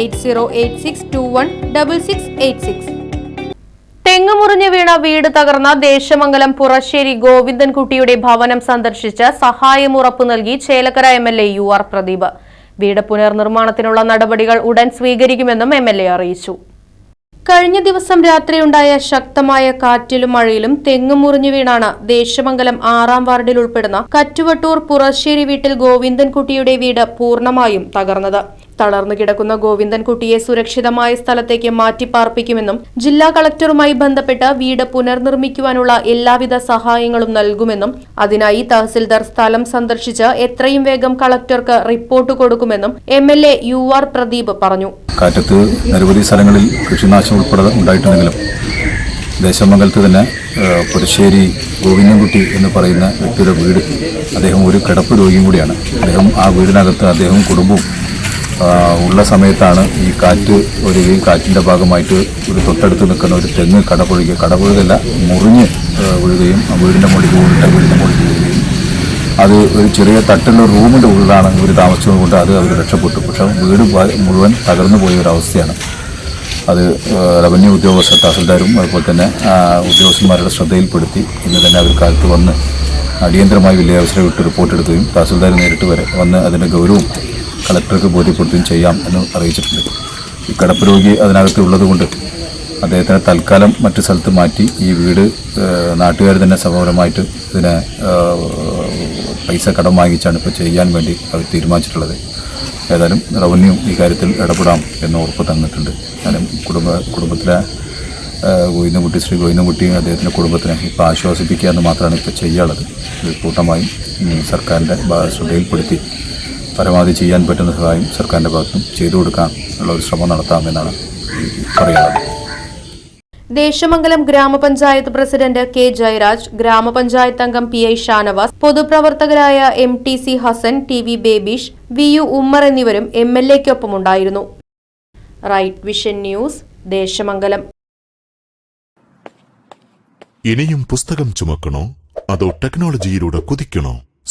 Eight zero eight six two one double six eight six. തെങ്ങ് മുറിഞ്ഞു വീണ വീട് തകർന്ന ദേശമംഗലം പുറശ്ശേരി ഗോവിന്ദൻകുട്ടിയുടെ ഭവനം സന്ദർശിച്ച് സഹായം ഉറപ്പു നൽകി Chelakkara M L A U R Pradeep. വീട് പുനർനിർമ്മാണത്തിനുള്ള നടപടികൾ ഉടൻ സ്വീകരിക്കുമെന്നും എം എൽ എ അറിയിച്ചു. കഴിഞ്ഞ ദിവസം രാത്രിയുണ്ടായ ശക്തമായ കാറ്റിലും മഴയിലും തെങ്ങ് മുറിഞ്ഞു വീണാണ് ദേശമംഗലം ആറാം വാർഡിൽ ഉൾപ്പെടുന്ന കറ്റുവട്ടൂർ പുറശ്ശേരി വീട്ടിൽ ഗോവിന്ദൻകുട്ടിയുടെ വീട് പൂർണമായും തകർന്നത്. തളർന്നു കിടക്കുന്ന ഗോവിന്ദൻകുട്ടിയെ സുരക്ഷിതമായ സ്ഥലത്തേക്ക് മാറ്റിപ്പാർപ്പിക്കുമെന്നും ജില്ലാ കളക്ടറുമായി ബന്ധപ്പെട്ട് വീട് പുനർനിർമ്മിക്കുവാനുള്ള എല്ലാവിധ സഹായങ്ങളും നൽകുമെന്നും അതിനായി തഹസിൽദാർ സ്ഥലം സന്ദർശിച്ച് എത്രയും വേഗം കളക്ടർക്ക് report കൊടുക്കുമെന്നും M L A U R Pradeep പറഞ്ഞു. കാറ്റത്ത് നിരവധി സ്ഥലങ്ങളിൽ കൃഷിനാശം ഉൾപ്പെടെ ഉണ്ടായിട്ടുണ്ടെങ്കിലും ദേശമംഗലത്ത് തന്നെ പുരശ്ശേരി ഗോവിന്ദൻകുട്ടി എന്ന് പറയുന്ന വ്യക്തിയുടെ വീട് അദ്ദേഹം ഒരു കിടപ്പ് രോഗിയും കൂടിയാണ്. അദ്ദേഹം ആ വീടിനകത്ത് അദ്ദേഹം കുടുംബവും ഉള്ള സമയത്താണ് ഈ കാറ്റ് വരികയും കാറ്റിന്റെ ഭാഗമായിട്ട് ഒരു തൊട്ടടുത്ത് നിൽക്കുന്ന ഒരു തെങ്ങ് കടപുഴുകി കടപുഴുകല്ല മുറിഞ്ഞ് വീഴുകയും വീടിന്റെ മുകളിൽ വീണിട്ട് വീടിന്റെ മുകളിൽ വീഴുകയും. അത് ഒരു ചെറിയ തട്ടുള്ള റൂമിന്റെ ഉള്ളിലാണ് ഇവർ താമസിച്ചതുകൊണ്ട് അത് അവർ രക്ഷപ്പെട്ടു. പക്ഷേ വീട് മുഴുവൻ തകർന്നു പോയ ഒരു അവസ്ഥയാണ്. അത് റവന്യൂ ഉദ്യോഗസ്ഥർ തഹസിൽദാരും അതുപോലെ തന്നെ ഉദ്യോഗസ്ഥന്മാരുടെ ശ്രദ്ധയിൽപ്പെടുത്തി ഇന്ന് തന്നെ അവർ കാലത്ത് വന്ന് അടിയന്തരമായി വില്ലേജ് വിട്ട് റിപ്പോർട്ട് എടുക്കുകയും തഹസിൽദാർ നേരിട്ട് വരെ വന്ന് അതിന്റെ ഗൗരവം കളക്ടർക്ക് ബോധ്യപ്പെടുത്തുകയും ചെയ്യാം എന്ന് അറിയിച്ചിട്ടുണ്ട്. ഈ കിടപ്പ് രോഗി അതിനകത്ത് ഉള്ളതുകൊണ്ട് അദ്ദേഹത്തിനെ തൽക്കാലം മറ്റു സ്ഥലത്ത് മാറ്റി ഈ വീട് നാട്ടുകാർ തന്നെ സമപരമായിട്ട് ഇതിനെ പൈസ കടം വാങ്ങിച്ചാണ് ഇപ്പോൾ ചെയ്യാൻ വേണ്ടി അവർ തീരുമാനിച്ചിട്ടുള്ളത്. ഏതായാലും റവന്യൂ ഈ കാര്യത്തിൽ ഇടപെടാം എന്ന് ഉറപ്പ് തന്നിട്ടുണ്ട്. ഞാനും കുടുംബ കുടുംബത്തിലെ ഗോയിന്നുകുട്ടി ശ്രീ ഗോവിന്ദൻകുട്ടിയും അദ്ദേഹത്തിന്റെ കുടുംബത്തിനെ ഇപ്പോൾ ആശ്വാസിപ്പിക്കുക എന്ന് മാത്രമാണ് ഇപ്പോൾ ചെയ്യാനുള്ളത്. ഇത് കൂട്ടമായും സർക്കാരിന്റെ ശ്രദ്ധയിൽപ്പെടുത്തി പരമാവധി ചെയ്യാൻ പറ്റുന്ന സഹായം സർക്കാരിന്റെ ഭാഗത്തും ചെയ്തു കൊടുക്കാൻ ഉള്ള ഒരു ശ്രമം നടത്താമെന്നാണ് പറയാനുള്ളത്. ദേശമംഗലം ഗ്രാമപഞ്ചായത്ത് പ്രസിഡന്റ് കെ ജയരാജ് ഗ്രാമപഞ്ചായത്ത് അംഗം P I Shanavas പൊതുപ്രവർത്തകരായ M T C Hasan T V Babeesh V U Ummer എന്നിവരും എം എൽ എക്കൊപ്പമുണ്ടായിരുന്നു റൈറ്റ് വിഷൻ ന്യൂസ് ദേശമംഗലം. ഇനിയും പുസ്തകം ചുമക്കണോ? അതോ ടെക്നോളജിയിലൂടെ കുതിക്കണോ?